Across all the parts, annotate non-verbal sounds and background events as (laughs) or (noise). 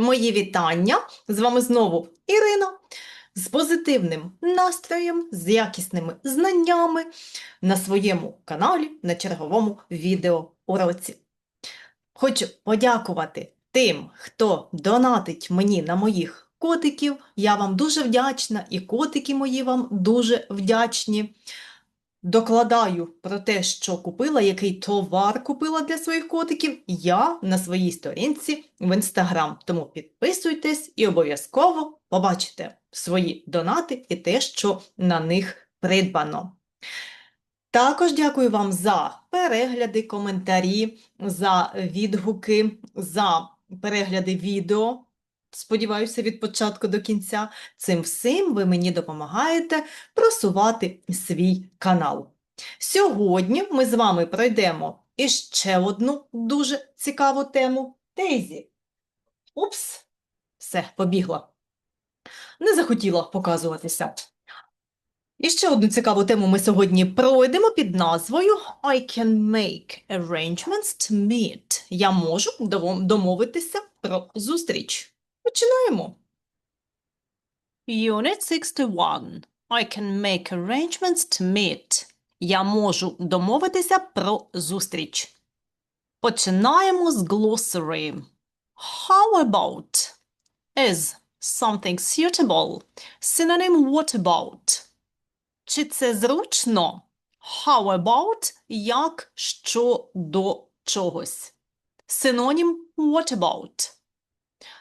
Мої вітання! З вами знову Ірина з позитивним настроєм, з якісними знаннями на своєму каналі на черговому відеоуроці. Хочу подякувати тим, хто донатить мені на моїх котиків. Я вам дуже вдячна, і котики мої вам дуже вдячні. Докладаю про те, що купила, який товар купила для своїх котиків, я на своїй сторінці в інстаграм. Тому підписуйтесь і обов'язково побачите свої донати і те, що на них придбано. Також дякую вам за перегляди, коментарі, за відгуки, за перегляди відео. Сподіваюся, від початку до кінця. Цим всім ви мені допомагаєте просувати свій канал. Сьогодні ми з вами пройдемо іще одну дуже цікаву тему Дейзі. Упс, все, побігла. Не захотіла показуватися. І ще одну цікаву тему ми сьогодні пройдемо під назвою I can make arrangements to meet. Я можу домовитися про зустріч. Починаємо. Unit 61. I can make arrangements to meet. Я можу домовитися про зустріч. Починаємо з glossary. How about is something suitable? Synonym what about? Чи це зручно? How about як щодо чогось. Синонім what about.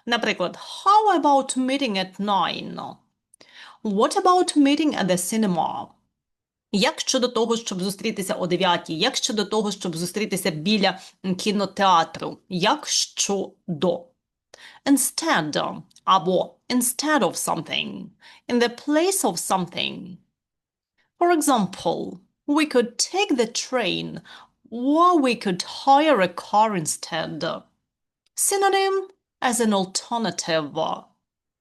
Наприклад, how about meeting at 9? What about meeting at the cinema? Як щодо того, щоб зустрітися о 9? Як щодо того, щоб зустрітися біля кінотеатру? Як щодо? Instead або instead of something. In the place of something. For example, we could take the train or we could hire a car instead. Synonym as an alternative.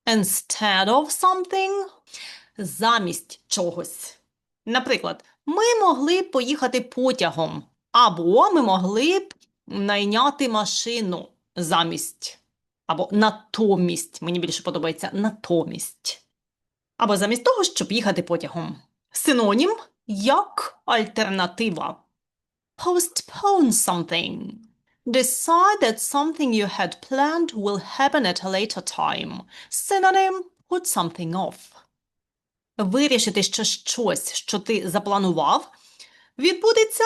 Instead of something замість чогось. Наприклад, ми могли б поїхати потягом, або ми могли б найняти машину замість, або натомість. Мені більше подобається натомість. Або замість того, щоб їхати потягом. Синонім як альтернатива. Postpone something. Decide that something you had planned will happen at a later time. Synonym put something off. Вирішити, що щось, що ти запланував, відбудеться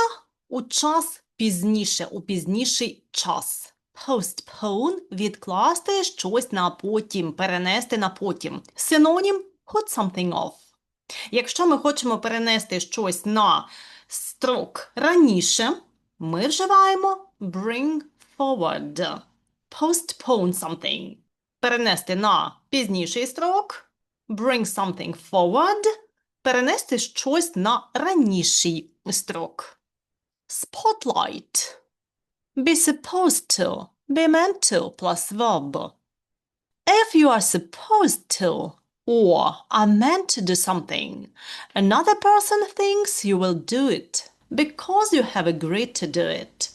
у час пізніше, у пізніший час. Postpone – відкласти щось на потім, перенести на потім. Синонім put something off. Якщо ми хочемо перенести щось на строк раніше, ми вживаємо bring forward. Postpone something. Перенести на пізніший строк. Bring something forward. Перенести щось на раніший строк. Spotlight. Be supposed to. Be meant to plus verb. If you are supposed to or are meant to do something, another person thinks you will do it because you have agreed to do it.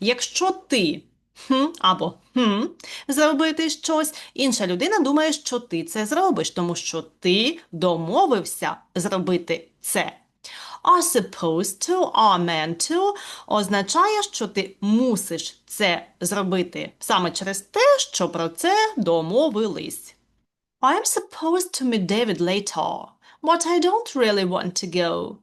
Якщо ти хм, або хм, зробити щось, інша людина думає, що ти це зробиш, тому що ти домовився зробити це. Are supposed to, are meant to означає, що ти мусиш це зробити саме через те, що про це домовились. I'm supposed to meet David later, but I don't really want to go.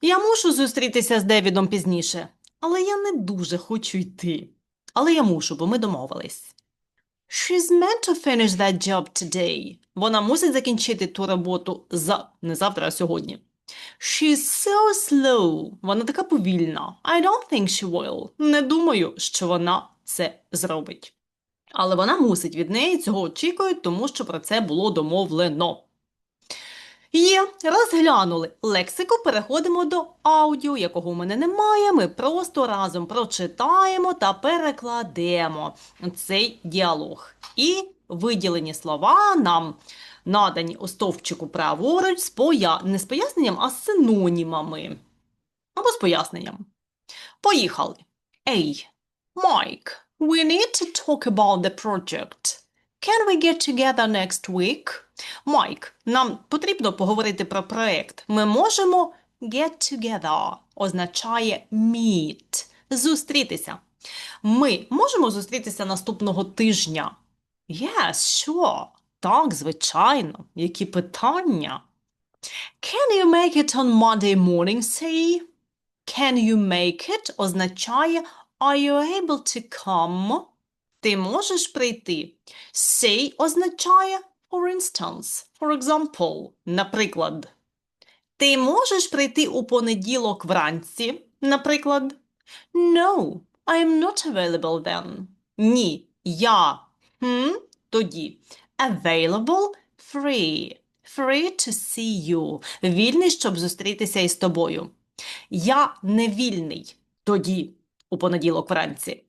Я мушу зустрітися з Девідом пізніше, але я не дуже хочу йти. Але я мушу, бо ми домовились. She's meant to finish that job today. Вона мусить закінчити ту роботу за не завтра, а сьогодні. She's so slow. Вона така повільна. I don't think she will. Не думаю, що вона це зробить. Але вона мусить від неї цього очікують, тому що про це було домовлено. Є, розглянули лексику, переходимо до аудіо, якого у мене немає. Ми просто разом прочитаємо та перекладемо цей діалог. І виділені слова нам надані у стовпчику праворуч з поя... не з поясненням, а з синонімами. Або з поясненням. Поїхали. A. Mike, we need to talk about the project. Can we get together next week? Майк, нам потрібно поговорити про проект. Ми можемо get together означає meet, зустрітися. Ми можемо зустрітися наступного тижня? Yes, sure. Так, звичайно. Які питання? Can you make it on Monday morning, say? Can you make it означає Are you able to come? Ти можеш прийти. Say означає for instance, for example, наприклад. Ти можеш прийти у понеділок вранці, наприклад. No, I am not available then. Ні, я хм, тоді. Available free. Free to see you. Вільний, щоб зустрітися із тобою. Я не вільний тоді, у понеділок вранці.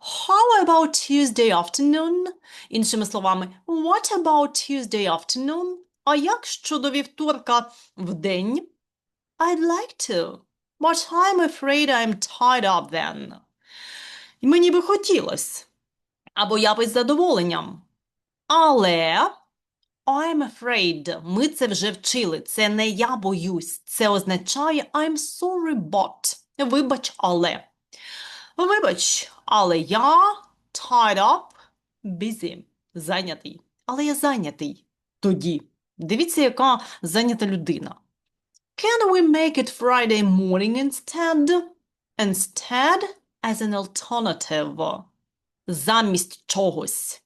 How about Tuesday afternoon? Іншими словами, what about Tuesday afternoon? А як щодо вівторка в день? I'd like to, but I'm afraid I'm tied up then. Мені би хотілося, або я би з задоволенням. Але I'm afraid. Ми це вже вчили. Це не я боюсь. Це означає I'm sorry, but. Вибач, але. Вибач, але я tied up, busy, зайнятий. Але я зайнятий. Тоді. Дивіться, яка зайнята людина. Can we make it Friday morning instead? Instead as an alternative. Замість чогось.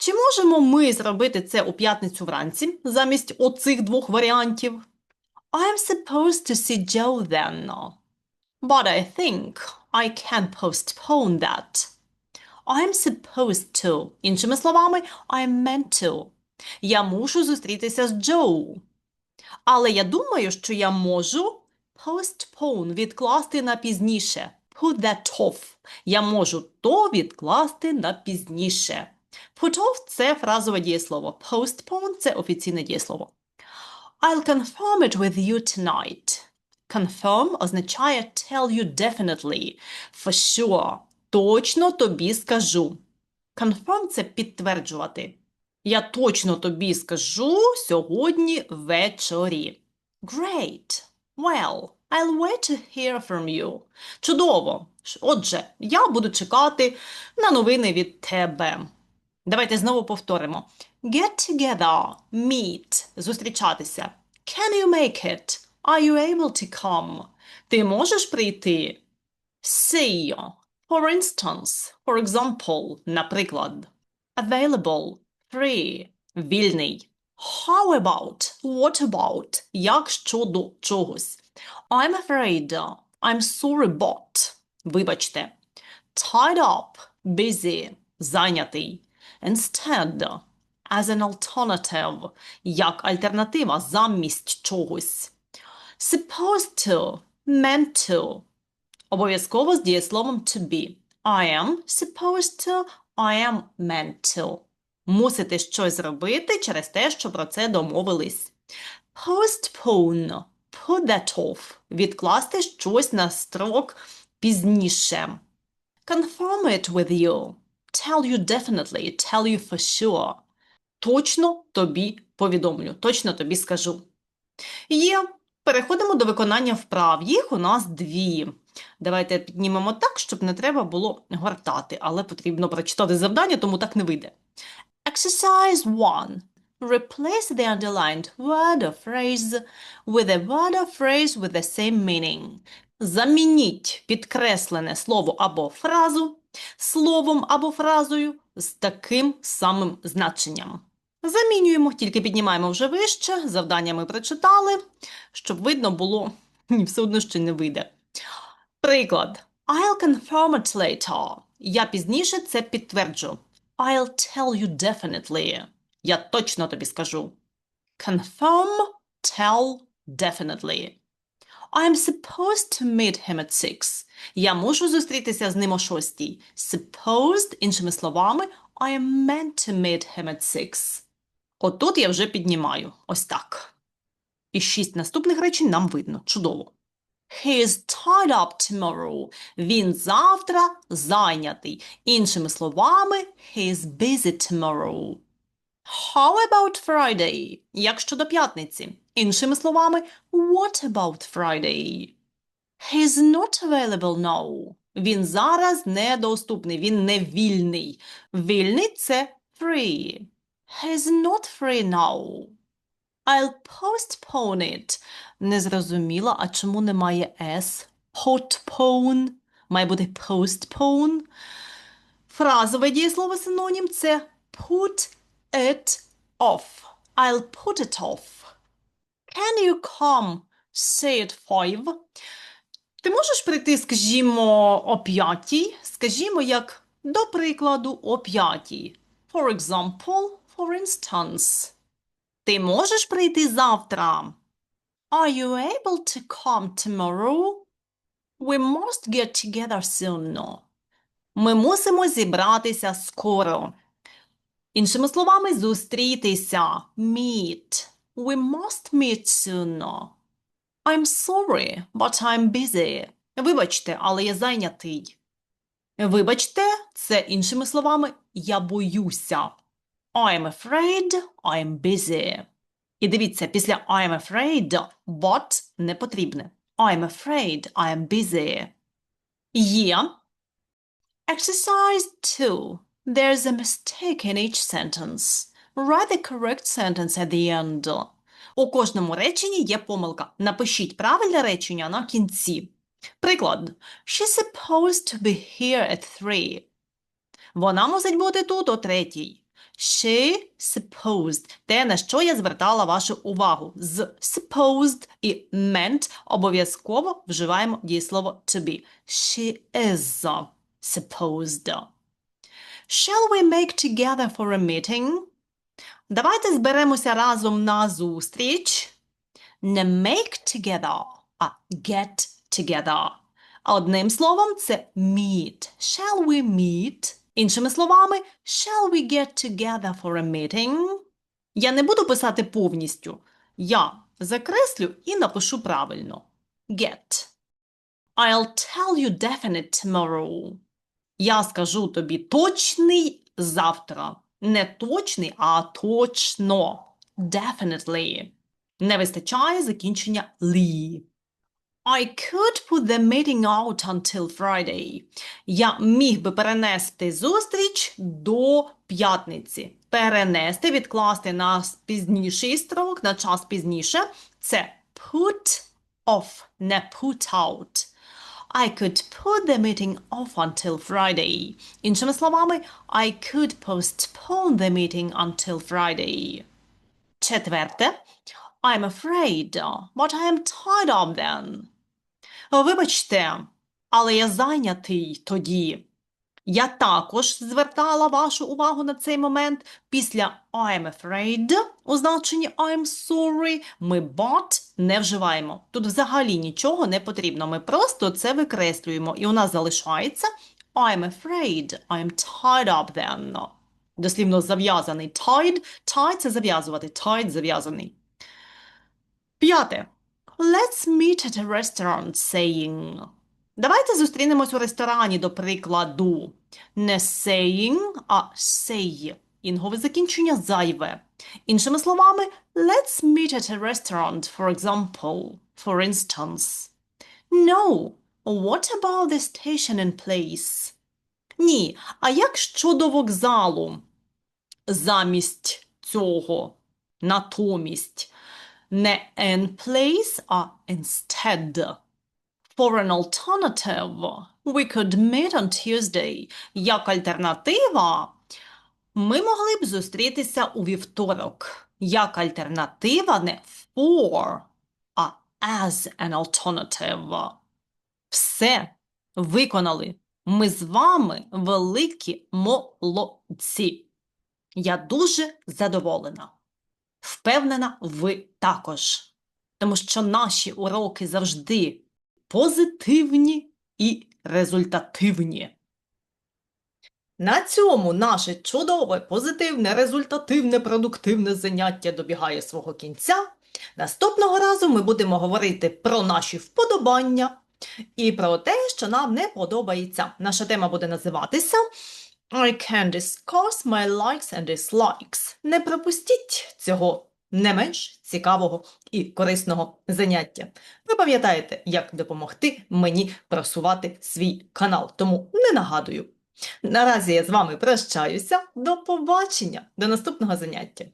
Чи можемо ми зробити це у п'ятницю вранці замість оцих двох варіантів? I'm supposed to see Joe then. But I think I can postpone that. I'm supposed to. Іншими словами, I'm meant to. Я мушу зустрітися з Джоу. Але я думаю, що я можу postpone, відкласти на пізніше. Put that off. Я можу то відкласти на пізніше. Put off – це фразове дієслово. Postpone – це офіційне дієслово. I'll confirm it with you tonight. Confirm означає tell you definitely. For sure. Точно тобі скажу. Confirm – це підтверджувати. Я точно тобі скажу сьогодні ввечері. Great. Well, I'll wait to hear from you. Чудово. Отже, я буду чекати на новини від тебе. Давайте знову повторимо. Get together, meet, зустрічатися. Can you make it? Are you able to come? Ти можеш прийти? See, for instance, for example, наприклад. Available, free, вільний. How about, what about, як щодо чогось. I'm afraid, I'm sorry, but, вибачте. Tied up, busy, зайнятий. Instead, as an alternative, як альтернатива, замість чогось. Supposed to, meant to. Обов'язково з дієсловом to be. I am supposed to, I am meant to. Мусите щось зробити через те, що про це домовились. Postpone. Put that off. Відкласти щось на строк пізніше. Confirm it with you. Tell you definitely. Tell you for sure. Точно тобі повідомлю. Точно тобі скажу. Є. Переходимо до виконання вправ. Їх у нас дві. Давайте піднімемо так, щоб не треба було гортати, але потрібно прочитати завдання, тому так не вийде. Exercise 1. Replace the underlined word or phrase with a word or phrase with the same meaning. Замініть підкреслене слово або фразу словом або фразою з таким самим значенням. Замінюємо, тільки піднімаємо вже вище, завдання ми прочитали, щоб видно було, (laughs) ні, все одно ще не вийде. Приклад. I'll confirm it later. Я пізніше це підтверджу. I'll tell you definitely. Я точно тобі скажу. Confirm, tell, definitely. I'm supposed to meet him at six. Я мушу зустрітися з ним о шостій. Supposed, іншими словами, I am meant to meet him at six. Отут я вже піднімаю. Ось так. І шість наступних речень нам видно. Чудово. He is tied up tomorrow. Він завтра зайнятий. Іншими словами, he is busy tomorrow. How about Friday? Як щодо п'ятниці? Іншими словами, what about Friday? He's not available now. Він зараз недоступний, він не вільний. Вільний – це free. He's not free now. I'll postpone it. Не зрозуміла, а чому немає S? Postpone. Має бути postpone. Фразове дієслово синонім – це put it off. I'll put it off. Can you come, say at five? Ти можеш прийти, скажімо, о п'ятій? Скажімо, як до прикладу, о п'ятій. For example, for instance. Ти можеш прийти завтра? Are you able to come tomorrow? We must get together soon. Ми мусимо зібратися скоро. Іншими словами, зустрітися. Meet. We must meet soon. I'm sorry, but I'm busy. Вибачте, але я зайнятий. Вибачте, це іншими словами, я боюся. I'm afraid, I'm busy. І дивіться, після I'm afraid, but не потрібне. I'm afraid, I'm busy. Є. Exercise 2. There's a mistake in each sentence. Write the correct sentence at the end. У кожному реченні є помилка. Напишіть правильне речення на кінці. Приклад. She's supposed to be here at 3. Вона мусить бути тут о третій. She supposed. Те, на що я звертала вашу увагу. З supposed і meant обов'язково вживаємо дієслово to be. She is supposed. Shall we make together for a meeting? Давайте зберемося разом на зустріч. Не make together, а get together. Одним словом, це meet. Shall we meet? Іншими словами, shall we get together for a meeting? Я не буду писати повністю. Я закреслю і напишу правильно. Get. I'll tell you definite tomorrow. Я скажу тобі точний завтра. Не точний, а точно. Definitely. Не вистачає закінчення «ly». I could put the meeting out until Friday. Я міг би перенести зустріч до п'ятниці. Перенести, відкласти на пізніший строк, на час пізніше. Це put off, не put out. I could put the meeting off until Friday. Іншими словами, I could postpone the meeting until Friday. Четверте. I'm afraid, but I am tied up then. Вибачте, але я зайнятий тоді. Я також звертала вашу увагу на цей момент. Після I'm afraid у значенні I'm sorry ми but не вживаємо. Тут взагалі нічого не потрібно. Ми просто це викреслюємо. І у нас залишається I'm afraid, I'm tied up then. Дослівно зав'язаний. Tied. Tie – це зав'язувати. Tied – зав'язаний. П'яте. Let's meet at a restaurant saying. Давайте зустрінемось у ресторані, до прикладу. Не saying, а say. Інгове закінчення зайве. Іншими словами, let's meet at a restaurant, for example, for instance. No. What about the station and place? Ні. А як щодо вокзалу? Замість цього. Натомість. Не in place, а instead. For an alternative, we could meet on Tuesday. Як альтернатива, ми могли б зустрітися у вівторок. Як альтернатива не for, а as an alternative. Все виконали. Ми з вами великі молодці. Я дуже задоволена. Впевнена, ви також. Тому що наші уроки завжди позитивні і результативні. На цьому наше чудове, позитивне, результативне, продуктивне заняття добігає свого кінця. Наступного разу ми будемо говорити про наші вподобання і про те, що нам не подобається. Наша тема буде називатися I can discuss my likes and dislikes. Не пропустіть цього не менш цікавого і корисного заняття. Ви пам'ятаєте, як допомогти мені просувати свій канал, тому не нагадую. Наразі я з вами прощаюся. До побачення, до наступного заняття.